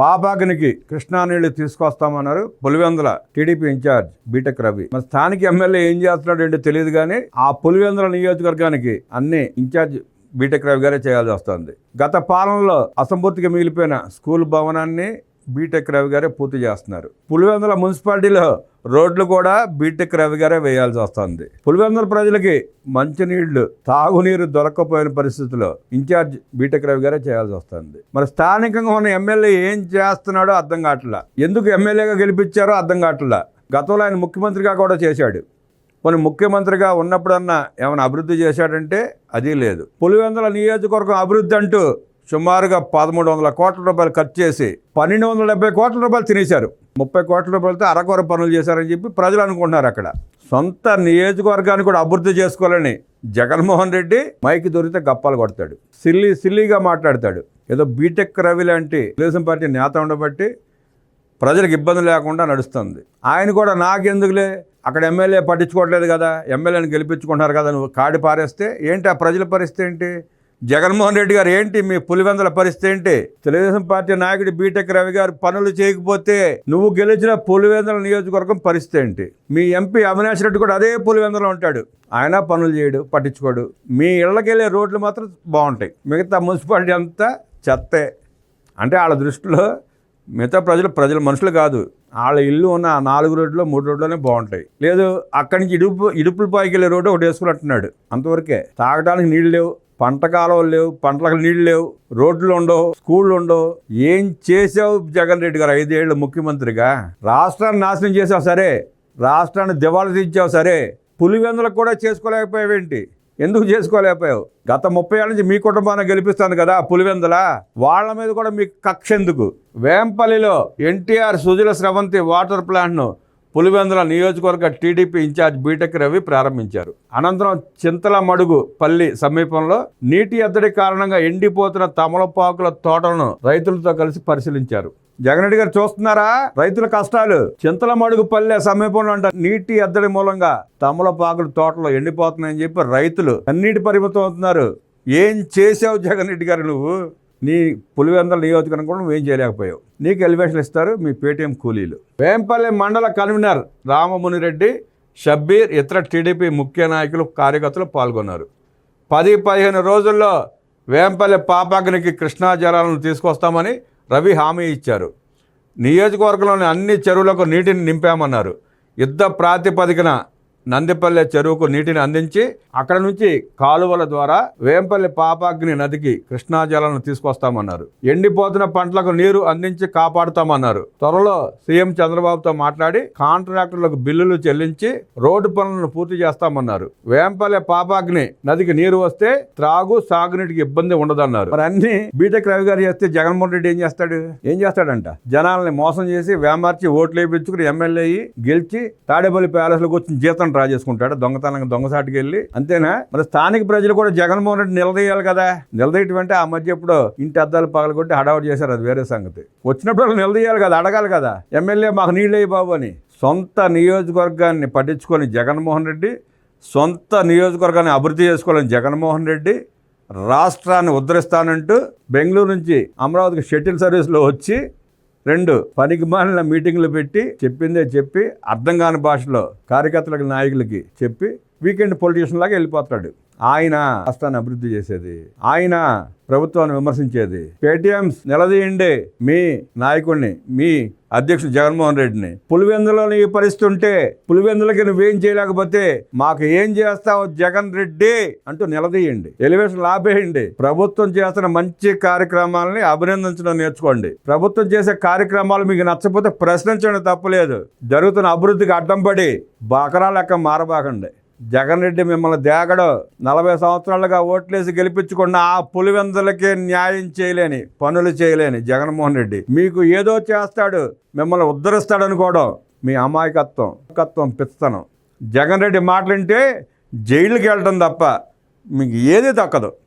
పాపాగ్నికి కృష్ణా నీళ్ళు తీసుకొస్తామన్నారు Pulivendula TDP incharge BTech Ravi. మన స్థానిక ఎమ్మెల్యే ఏం చేస్తున్నాడు ఏంటో తెలియదు కానీ ఆ పులివెందుల నియోజకవర్గానికి అన్ని ఇన్ఛార్జ్ బీటెక్ రవి గారే చేయాల్సి వస్తుంది. గత పాలనలో అసంపూర్తిగా మిగిలిపోయిన స్కూల్ భవనాన్ని బీటెక్ రవి గారే పూర్తి చేస్తున్నారు. పులివెందుల మున్సిపాలిటీలో రోడ్లు కూడా బీటెక్ రవి గారే వేయాల్సి వస్తుంది. పులివెందుల ప్రజలకి మంచినీళ్ళు తాగునీరు దొరకకపోయిన పరిస్థితుల్లో ఇన్ఛార్జ్ బీటెక్ రవి గారే చేయాల్సి వస్తుంది. మరి స్థానికంగా ఉన్న ఎమ్మెల్యే ఏం చేస్తున్నాడో అర్థం కావట్లా? ఎందుకు ఎమ్మెల్యేగా గెలిపించారో అర్థం కావట్లా? గతంలో ఆయన ముఖ్యమంత్రిగా కూడా చేశాడు. కొన్ని ముఖ్యమంత్రిగా ఉన్నప్పుడన్నా ఏమైనా అభివృద్ధి చేశాడంటే అది లేదు. పులివెందుల నియోజకవర్గం అభివృద్ధి అంటూ సుమారుగా పదమూడు వందల కోట్ల రూపాయలు ఖర్చు చేసి పన్నెండు వందల డెబ్బై కోట్ల రూపాయలు తినేశారు. ముప్పై కోట్ల రూపాయలతో అరకొర పనులు చేశారని చెప్పి ప్రజలు అనుకుంటున్నారు అక్కడ. సొంత నియోజకవర్గాన్ని కూడా అభివృద్ధి చేసుకోవాలని జగన్మోహన్ రెడ్డి మైకి దొరికితే గప్పాలు కొడతాడు. సిల్లీ సిల్లీగా మాట్లాడతాడు. ఏదో బీటెక్ రవి లాంటి తెలుగుదేశం పార్టీ నేత ఉండబట్టి ప్రజలకు ఇబ్బంది లేకుండా నడుస్తుంది. ఆయన కూడా నాకెందుకులే? అక్కడ ఎమ్మెల్యే పట్టించుకోవట్లేదు కదా ఎమ్మెల్యేని గెలిపించుకుంటున్నారు కదా నువ్వు కాడి పారేస్తే ఏంటి ఆ ప్రజల పరిస్థితి ఏంటి? జగన్మోహన్ రెడ్డి గారు ఏంటి మీ పులివెందల పరిస్థితి ఏంటి? తెలుగుదేశం పార్టీ నాయకుడు బీటెక్ రవి గారు పనులు చేయకపోతే నువ్వు గెలిచిన పులివెందల నియోజకవర్గం పరిస్థితి ఏంటి? మీ ఎంపీ అవినాష్ రెడ్డి కూడా అదే పులివెందులో ఉంటాడు. ఆయన పనులు చేయడు పట్టించుకోడు. మీ ఇళ్ళకెళ్ళే రోడ్లు మాత్రం బాగుంటాయి. మిగతా మున్సిపాలిటీ అంతా చెత్తే. అంటే వాళ్ళ దృష్టిలో మిగతా ప్రజలు ప్రజలు మనుషులు కాదు. వాళ్ళ ఇల్లు ఉన్న నాలుగు రోడ్లో మూడు రోడ్లోనే బాగుంటాయి. లేదు అక్కడి నుంచి ఇడుపు ఇడుపుల వెళ్ళే రోడ్డు ఒకటి వేసుకున్నట్టున్నాడు అంతవరకే తాగడానికి నీళ్ళు లేవు. పంట కాలువలు లేవు పంటలకు నీళ్ళు లేవు రోడ్లు ఉండవు స్కూళ్ళు ఉండవు. ఏం చేసావు జగన్ రెడ్డి గారు ఐదేళ్ళు ముఖ్యమంత్రిగా? రాష్ట్రాన్ని నాశనం చేసావు సరే రాష్ట్రాన్ని దివాళా తీర్చావు సరే పులివెందులకు కూడా చేసుకోలేకపోయావేంటి? ఎందుకు చేసుకోలేకపోయావు? గత ముప్పై ఏళ్ళ నుంచి మీ కుటుంబాన్ని గెలిపిస్తాను కదా పులివెందుల? వాళ్ళ మీద కూడా మీకు కక్ష ఎందుకు? వేంపల్లిలో ఎన్టీఆర్ సుజల స్రవంతి వాటర్ ప్లాంట్ను పులివెందుల నియోజకవర్గ టీడీపీ ఇన్ఛార్జ్ బీటెక్ రవి ప్రారంభించారు. అనంతరం చింతల మడుగు పల్లి సమీపంలో నీటి ఎద్దడి కారణంగా ఎండిపోతున్న తమలపాకుల తోటలను రైతులతో కలిసి పరిశీలించారు. జగన్ రెడ్డి గారు చూస్తున్నారా? రైతుల కష్టాలు. చింతల మడుగు పల్లె సమీపంలో అంట నీటి ఎద్దడి మూలంగా తమలపాకుల తోటలు ఎండిపోతున్నాయని చెప్పి రైతులు అన్నిటి పరిమితం అవుతున్నారు. ఏం చేసావు జగన్ రెడ్డి గారు నువ్వు? నీ పులివెందల నియోజకవర్గం కూడా నువ్వేం చేయలేకపోయావు. నీకు ఎలివేషన్ ఇస్తారు మీ పేటీఎం కూలీలు. వేంపల్లి మండల కన్వీనర్ రామమునిరెడ్డి షబ్బీర్ ఇతర టీడీపీ ముఖ్య నాయకులు కార్యకర్తలు పాల్గొన్నారు. పది పదిహేను రోజుల్లో వేంపల్లి పాపాగ్నికి కృష్ణా జలాలను తీసుకొస్తామని రవి హామీ ఇచ్చారు. నియోజకవర్గంలోని అన్ని చెరువులకు నీటిని నింపామన్నారు. యుద్ధ ప్రాతిపదికన నందిపల్లె చెరువుకు నీటిని అందించి అక్కడ నుంచి కాలువల ద్వారా వేంపల్లి పాపాగ్ని నదికి కృష్ణా జలాలను తీసుకొస్తామన్నారు. ఎండిపోతున్న పంటలకు నీరు అందించి కాపాడుతామన్నారు. త్వరలో సీఎం చంద్రబాబుతో మాట్లాడి కాంట్రాక్టర్లకు బిల్లులు చెల్లించి రోడ్డు పనులను పూర్తి చేస్తామన్నారు. వేంపల్లె పాపాగ్ని నదికి నీరు వస్తే త్రాగు సాగునీటికి ఇబ్బంది ఉండదన్నారు. మరి అన్ని బీటెక్ రవి గారు చేస్తే జగన్మోహన్ రెడ్డి ఏం చేస్తాడు? ఏం చేస్తాడంట? జనాల్ని మోసం చేసి వేమార్చి ఓట్లు వేయించుకుని ఎమ్మెల్యే గెలిచి తాడేపల్లి ప్యాలెస్లోకి వచ్చిన జీతం డ్రా చేసుకుంటాడు. దొంగతనంగా దొంగసాటికి వెళ్ళి అంతేనా? మరి స్థానిక ప్రజలు కూడా జగన్మోహన్ రెడ్డి నిలదీయాలి కదా. నిలదీయటం అంటే ఆ మధ్య ఇప్పుడు ఇంటి అద్దాలు పగలగొట్టి హడావుడు చేశారు అది వేరే సంగతి. వచ్చినప్పుడు నిలదీయాలి కదా అడగాలి కదా. ఎమ్మెల్యే మాకు నీళ్ళే బాబు అని. సొంత నియోజకవర్గాన్ని పట్టించుకొని జగన్మోహన్ రెడ్డి సొంత నియోజకవర్గాన్ని అభివృద్ధి చేసుకోవాలని జగన్మోహన్ రెడ్డి రాష్ట్రాన్ని ఉద్ధరిస్తానంటూ బెంగళూరు నుంచి అమరావతికి షటిల్ సర్వీస్లో వచ్చి రెండు పనికిమాలిన మీటింగ్లు పెట్టి చెప్పిందే చెప్పి అర్థం కాని భాషలో కార్యకర్తలకు నాయకులకి చెప్పి వీకెండ్ పొలిటీషియన్ లాగా వెళ్ళిపోతాడు. ఆయన రాష్ట్రాన్ని అభివృద్ధి చేసేది. ఆయన ప్రభుత్వాన్ని విమర్శించేది. పేటీఎంస్ నిలదీయండి మీ నాయకుడిని మీ అధ్యక్షుడు జగన్మోహన్ రెడ్డిని. పులివెందులో నీ పరిస్థితుంటే పులివెందులకి నువ్వేం చేయలేకపోతే మాకు ఏం చేస్తావు జగన్ రెడ్డి అంటూ నిలదీయండి. ఎలివేషన్ ఆపేయండి ప్రభుత్వం చేస్తున్న మంచి కార్యక్రమాలని అభినందించడం నేర్చుకోండి. ప్రభుత్వం చేసే కార్యక్రమాలు మీకు నచ్చకపోతే ప్రశ్నించడం తప్పలేదు. జరుగుతున్న అభివృద్ధికి అడ్డం పడి బకరా లెక్క మారబాకండి. జగన్ రెడ్డి మిమ్మల్ని దేగడు నలభై సంవత్సరాలుగా ఓట్లేసి గెలిపించుకున్న ఆ పులివెందులకే న్యాయం చేయలేని పనులు చేయలేని జగన్మోహన్ రెడ్డి. మీకు ఏదో చేస్తాడు మిమ్మల్ని ఉద్ధరిస్తాడు అనుకోవడం మీ అమాయకత్వం కత్వం పిత్తనం. జగన్ రెడ్డి మాటలుంటే జైలుకి వెళ్ళడం తప్ప మీకు ఏది దక్కదు.